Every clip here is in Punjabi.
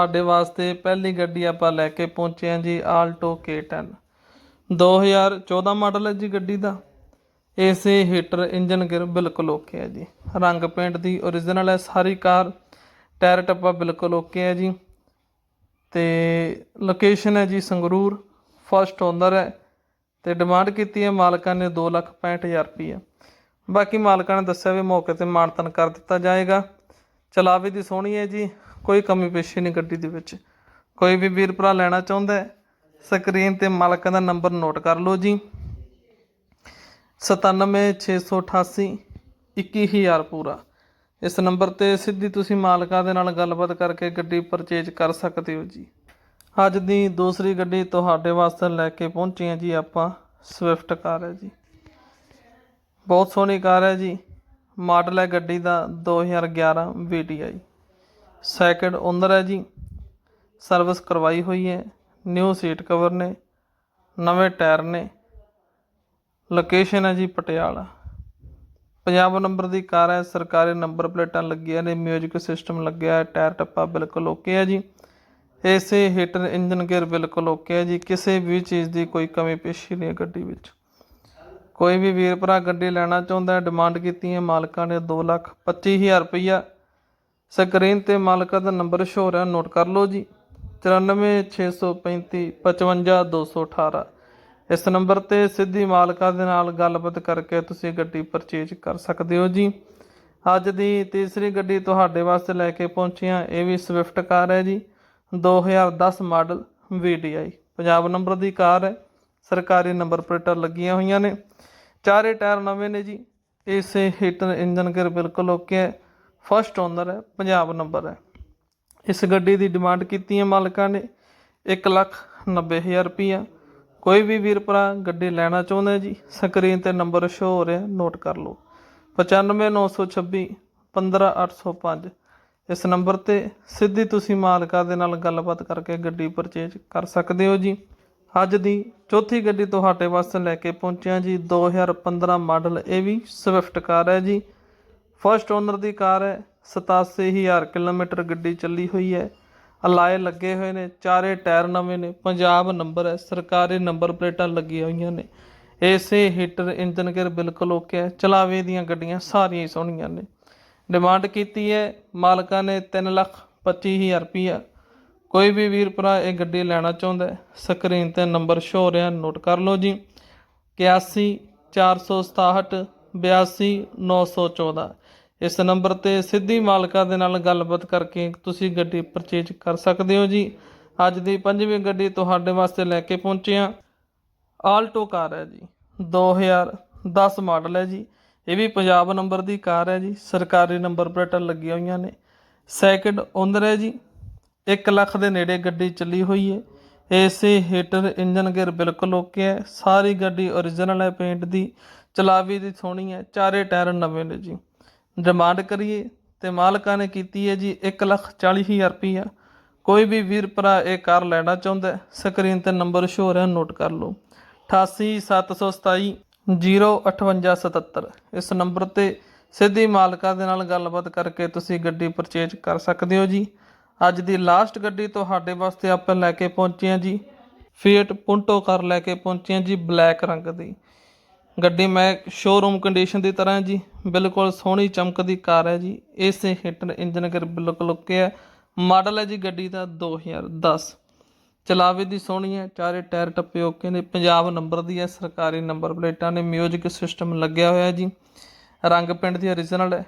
ਤੁਹਾਡੇ ਵਾਸਤੇ ਪਹਿਲੀ ਗੱਡੀ ਆਪਾਂ ਲੈ ਕੇ ਪਹੁੰਚੇ ਹਾਂ ਜੀ ਆਲਟੋ K10 2014 ਮਾਡਲ ਹੈ ਜੀ ਗੱਡੀ ਦਾ। ਏਸੇ, ਹੀਟਰ, ਇੰਜਨ ਗਿਰ ਬਿਲਕੁਲ ਓਕੇ ਹੈ ਜੀ। ਰੰਗ ਪੇਂਟ ਦੀ origignal ਹੈ ਸਾਰੀ ਕਾਰ। ਟਾਇਰ ਟੱਪਾ ਬਿਲਕੁਲ ਓਕੇ ਹੈ ਜੀ। ਤੇ ਲੋਕੇਸ਼ਨ ਹੈ ਜੀ ਸੰਗਰੂਰ। ਫਸਟ ਓਨਰ ਹੈ। ਤੇ ਡਿਮਾਂਡ ਕੀਤੀ ਹੈ ਮਾਲਕਾਂ ਨੇ 265000 ਰੁਪਏ ਬਾਕੀ ਮਾਲਕਾਂ ਨੇ ਦੱਸਿਆ ਵੀ ਮੌਕੇ ਤੇ ਮਾਨਤਨ ਕਰ ਦਿੱਤਾ ਜਾਏਗਾ। ਚਲਾਵੇ ਦੀ ਸੋਹਣੀ ਹੈ ਜੀ। ਕੋਈ ਕਮੀ ਪੇਸ਼ੀ ਨਹੀਂ ਗੱਡੀ ਦੇ ਵਿੱਚ। ਕੋਈ ਵੀ ਵੀਰ ਭਰਾ ਲੈਣਾ ਚਾਹੁੰਦਾ ਹੈ, ਸਕਰੀਨ ਤੇ ਮਾਲਕਾਂ ਦਾ ਨੰਬਰ ਨੋਟ ਕਰ ਲਓ ਜੀ। 97688 21000 ਪੂਰਾ। ਇਸ ਨੰਬਰ ਤੇ ਸਿੱਧੀ ਤੁਸੀਂ ਮਾਲਕਾਂ ਦੇ ਨਾਲ ਗੱਲਬਾਤ ਕਰਕੇ ਗੱਡੀ ਪਰਚੇਜ ਕਰ ਸਕਦੇ ਹੋ ਜੀ। ਅੱਜ ਦੀ ਦੂਸਰੀ ਗੱਡੀ ਤੁਹਾਡੇ ਵਾਸਤੇ ਲੈ ਕੇ ਪਹੁੰਚੇ ਹਾਂ ਜੀ ਆਪਾਂ। ਸਵਿਫਟ ਕਾਰ ਹੈ ਜੀ। ਬਹੁਤ ਸੋਹਣੀ ਕਾਰ ਹੈ ਜੀ। ਮਾਡਲ ਹੈ ਗੱਡੀ ਦਾ 2011 VTI ਸੈਕਿੰਡ ਓਨਰ ਹੈ ਜੀ। ਸਰਵਿਸ ਕਰਵਾਈ ਹੋਈ ਹੈ। ਨਿਊ ਸੀਟ ਕਵਰ ਨੇ। ਨਵੇਂ ਟਾਇਰ ਨੇ। ਲੋਕੇਸ਼ਨ ਹੈ ਜੀ ਪਟਿਆਲਾ। ਪੰਜਾਬ ਨੰਬਰ ਦੀ ਕਾਰ ਹੈ। ਸਰਕਾਰੀ ਨੰਬਰ ਪਲੇਟਾਂ ਲੱਗੀਆਂ ਨੇ। ਮਿਊਜ਼ਿਕ ਸਿਸਟਮ ਲੱਗਿਆ ਹੈ। ਟਾਇਰ ਟੱਪਾ ਬਿਲਕੁਲ ਓਕੇ ਹੈ ਜੀ। ਏਸੇ, ਹੀਟਰ, ਇੰਜਨ ਗੇਅਰ ਬਿਲਕੁਲ ਓਕੇ ਹੈ ਜੀ। ਕਿਸੇ ਵੀ ਚੀਜ਼ ਦੀ ਕੋਈ ਕਮੀ ਪੇਸ਼ੀ ਨਹੀਂ ਹੈ ਗੱਡੀ ਵਿੱਚ। ਕੋਈ ਵੀ ਵੀਰ ਭਰਾ ਗੱਡੀ ਲੈਣਾ ਚਾਹੁੰਦਾ ਹੈ, ਡਿਮਾਂਡ ਕੀਤੀ ਹੈ, ਮਾਲਕਾਂ ਨੇ 225000 ਰੁਪਈਆ ਸਕਰੀਨ ਤੇ ਮਾਲਕਾਂ ਦਾ ਨੰਬਰ ਸ਼ੋ ਹੋ ਰਿਹਾ, ਨੋਟ ਕਰ ਲਓ ਜੀ। 94635 55218 ਇਸ ਨੰਬਰ ਤੇ ਸਿੱਧੀ ਮਾਲਕਾਂ ਦੇ ਨਾਲ ਗੱਲਬਾਤ ਕਰਕੇ ਤੁਸੀਂ ਗੱਡੀ ਪਰਚੇਜ ਕਰ ਸਕਦੇ ਹੋ ਜੀ। ਅੱਜ ਦੀ ਤੀਸਰੀ ਗੱਡੀ ਤੁਹਾਡੇ ਵਾਸਤੇ ਲੈ ਕੇ ਪਹੁੰਚੀਆਂ ਇਹ ਵੀ ਸਵਿਫਟ ਕਾਰ ਹੈ ਜੀ। 2010 ਮਾਡਲ VDI ਪੰਜਾਬ ਨੰਬਰ ਦੀ ਕਾਰ ਹੈ। ਸਰਕਾਰੀ ਨੰਬਰ ਪਲੇਟਾਂ ਲੱਗੀਆਂ ਹੋਈਆਂ ਨੇ। ਚਾਰੇ ਟਾਇਰ ਨਵੇਂ ਨੇ ਜੀ। ਇਸੇ ਹੀਟਰ ਇੰਜਨ ਗੇਅਰ ਬਿਲਕੁਲ ਓਕੇ ਹੈ। ਫਸਟ ਓਨਰ ਹੈ, ਪੰਜਾਬ ਨੰਬਰ ਹੈ। ਇਸ ਗੱਡੀ ਦੀ ਡਿਮਾਂਡ ਕੀਤੀ ਹੈ ਮਾਲਕਾਂ ਨੇ 190000 ਰੁਪਈਆ। ਕੋਈ ਵੀ ਵੀਰ ਭਰਾ ਗੱਡੀ ਲੈਣਾ ਚਾਹੁੰਦਾ ਜੀ ਸਕਰੀਨ ਤੇ ਨੰਬਰ ਸ਼ੋ ਹੋ ਰਿਹਾ ਨੋਟ ਕਰ ਲਓ। 95926 15805 ਇਸ ਨੰਬਰ ਤੇ ਸਿੱਧੀ ਤੁਸੀਂ ਮਾਲਕਾਂ ਦੇ ਨਾਲ ਗੱਲਬਾਤ ਕਰਕੇ ਗੱਡੀ ਪਰਚੇਜ ਕਰ ਸਕਦੇ ਹੋ ਜੀ। ਅੱਜ ਦੀ ਚੌਥੀ ਗੱਡੀ ਤੁਹਾਡੇ ਵਾਸਤੇ ਲੈ ਕੇ ਪਹੁੰਚਿਆ ਜੀ 2015 ਮਾਡਲ ਇਹ ਵੀ ਸਵਿਫਟ ਕਾਰ ਹੈ ਜੀ। ਫਸਟ ਓਨਰ ਦੀ ਕਾਰ ਹੈ 87000 ਕਿਲੋਮੀਟਰ ਗੱਡੀ ਚੱਲੀ ਹੋਈ ਹੈ। ਅਲਾਏ ਲੱਗੇ ਹੋਏ ਨੇ, ਚਾਰੇ ਟਾਇਰ ਨਵੇਂ ਨੇ, ਪੰਜਾਬ ਨੰਬਰ ਹੈ, ਸਰਕਾਰੀ ਨੰਬਰ ਪਲੇਟਾਂ ਲੱਗੀਆਂ ਹੋਈਆਂ ਨੇ। ਏਸੇ, ਹੀਟਰ, ਇੰਜਨ ਗੇਅਰ ਬਿਲਕੁਲ ਓਕੇ ਹੈ, ਚਲਾਵੇ ਦੀਆਂ ਗੱਡੀਆਂ ਸਾਰੀਆਂ ਹੀ ਸੋਹਣੀਆਂ ਨੇ। ਡਿਮਾਂਡ ਕੀਤੀ ਹੈ, ਮਾਲਕਾਂ ਨੇ 325000 ਰੁਪਈਆ। ਕੋਈ ਵੀ ਵੀਰ ਭਰਾ ਇਹ ਗੱਡੀ ਲੈਣਾ ਚਾਹੁੰਦਾ ਸਕਰੀਨ ਤੇ ਨੰਬਰ ਸ਼ੋ ਹੋ ਰਿਹਾ ਨੋਟ ਕਰ ਲਓ ਜੀ। 81 467 82 914 ਇਸ ਨੰਬਰ ਤੇ ਸਿੱਧੀ ਮਾਲਕਾਂ ਦੇ ਨਾਲ ਗੱਲਬਾਤ ਕਰਕੇ ਤੁਸੀਂ ਗੱਡੀ ਪਰਚੇਜ ਕਰ ਸਕਦੇ ਹੋ ਜੀ। ਅੱਜ ਦੀ ਪੰਜਵੀਂ ਗੱਡੀ ਤੁਹਾਡੇ ਵਾਸਤੇ ਲੈ ਕੇ ਪਹੁੰਚੇ ਹਾਂ। ਆਲਟੋ ਕਾਰ ਹੈ ਜੀ। 2010 ਮਾਡਲ ਹੈ ਜੀ। ਇਹ ਵੀ ਪੰਜਾਬ ਨੰਬਰ ਦੀ ਕਾਰ ਹੈ ਜੀ। ਸਰਕਾਰੀ ਨੰਬਰ ਪਲੇਟਾਂ ਲੱਗੀਆਂ ਹੋਈਆਂ ਨੇ। ਸੈਕਿੰਡ ਓਨਰ ਹੈ ਜੀ। 1 ਲੱਖ ਦੇ ਨੇੜੇ ਗੱਡੀ ਚੱਲੀ ਹੋਈ ਹੈ। ਏਸੇ ਹੀਟਰ ਇੰਜਨ ਗੇਅਰ ਬਿਲਕੁਲ ਓਕੇ ਹੈ। ਸਾਰੀ ਗੱਡੀ origignal ਹੈ ਪੇਂਟ ਦੀ। ਚਲਾਵੀ ਦੀ ਸੋਹਣੀ ਹੈ। ਚਾਰੇ ਟਾਇਰ ਨਵੇਂ ਨੇ ਜੀ। ਡਿਮਾਂਡ ਕਰੀਏ ਤੇ ਮਾਲਕਾਂ ਨੇ ਕੀਤੀ ਹੈ ਜੀ 140000 ਰੁਪਈਆ। ਕੋਈ ਵੀ ਵੀਰ ਭਰਾ ਇਹ ਕਾਰ ਲੈਣਾ ਚਾਹੁੰਦਾ ਸਕਰੀਨ ਤੇ ਨੰਬਰ ਸ਼ੋ ਹੋ ਰਿਹਾ ਨੋਟ ਕਰ ਲਓ। 88727 05877 ਇਸ ਨੰਬਰ ਤੇ ਸਿੱਧੀ ਮਾਲਕਾਂ ਦੇ ਨਾਲ ਗੱਲਬਾਤ ਕਰਕੇ ਤੁਸੀਂ ਗੱਡੀ ਪਰਚੇਜ ਕਰ ਸਕਦੇ ਹੋ ਜੀ। ਅੱਜ ਦੀ ਲਾਸਟ ਗੱਡੀ ਤੁਹਾਡੇ ਵਾਸਤੇ ਆਪਾਂ ਲੈ ਕੇ ਪਹੁੰਚੇ ਹਾਂ ਜੀ। ਫੀਟ ਪੁੰਟੋ ਕਾਰ ਲੈ ਕੇ ਪਹੁੰਚੇ ਹਾਂ ਜੀ ਬਲੈਕ ਰੰਗ ਦੀ। ਗੱਡੀ ਮੈਂ ਸ਼ੋਰੂਮ ਕੰਡੀਸ਼ਨ ਦੀ ਤਰ੍ਹਾਂ ਜੀ, ਬਿਲਕੁਲ ਸੋਹਣੀ ਚਮਕਦੀ ਕਾਰ ਹੈ ਜੀ। ਇਸੇ ਹੀਟਰ ਇੰਜਨ ਕਰ ਬਿਲਕੁਲ ਓਕੇ ਹੈ। ਮਾਡਲ ਹੈ ਜੀ ਗੱਡੀ ਦਾ 2010 ਚਲਾਵੇ ਦੀ ਸੋਹਣੀ ਹੈ, ਚਾਰੇ ਟਾਇਰ ਟੱਪੇ ਓਕੇ ਨੇ। ਪੰਜਾਬ ਨੰਬਰ ਦੀ ਹੈ, ਸਰਕਾਰੀ ਨੰਬਰ ਪਲੇਟਾਂ ਨੇ ਮਿਊਜ਼ਿਕ ਸਿਸਟਮ ਲੱਗਿਆ ਹੋਇਆ ਜੀ। ਰੰਗ ਪਿੰਡ ਦੀ origignal ਹੈ।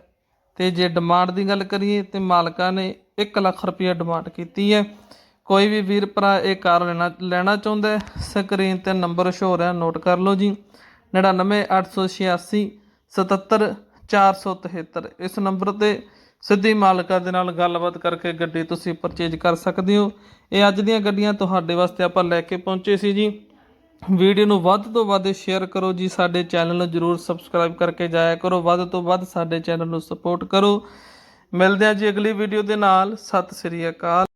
ਤੇ ਜੇ ਡਿਮਾਂਡ ਦੀ ਗੱਲ ਕਰੀਏ ਤੇ ਮਾਲਕਾਂ ਨੇ 1 ਲੱਖ ਰੁਪਏ ਡਿਮਾਂਡ ਕੀਤੀ ਹੈ। ਕੋਈ ਵੀ ਵੀਰ ਭਰਾ ਇਹ ਕਾਰ ਲੈਣਾ ਲੈਣਾ ਚਾਹੁੰਦਾ ਹੈ ਸਕਰੀਨ ਤੇ ਨੰਬਰ ਸ਼ੋ ਹੋ ਰਿਹਾ ਨੋਟ ਕਰ ਲਓ ਜੀ। 99886 77473 ਇਸ ਨੰਬਰ ਤੇ ਸਿੱਧੀ ਮਾਲਕਾਂ ਦੇ ਨਾਲ ਗੱਲਬਾਤ ਕਰਕੇ ਗੱਡੀ ਤੁਸੀਂ ਪਰਚੇਜ ਕਰ ਸਕਦੇ ਹੋ। ਇਹ ਅੱਜ ਦੀਆਂ ਗੱਡੀਆਂ ਤੁਹਾਡੇ ਵਾਸਤੇ ਆਪਾਂ ਲੈ ਕੇ ਪਹੁੰਚੇ ਸੀ ਜੀ। ਵੀਡੀਓ ਨੂੰ ਵੱਧ ਤੋਂ ਵੱਧ ਸ਼ੇਅਰ ਕਰੋ ਜੀ। ਸਾਡੇ ਚੈਨਲ ਨੂੰ ਜਰੂਰ ਸਬਸਕ੍ਰਾਈਬ ਕਰਕੇ ਜਾਇਆ ਕਰੋ। ਵੱਧ ਤੋਂ ਵੱਧ ਸਾਡੇ ਚੈਨਲ ਨੂੰ ਸਪੋਰਟ ਕਰੋ। ਮਿਲਦੇ ਹਾਂ ਜੀ ਅਗਲੀ ਵੀਡੀਓ ਦੇ ਨਾਲ। ਸਤਿ ਸ੍ਰੀ ਅਕਾਲ।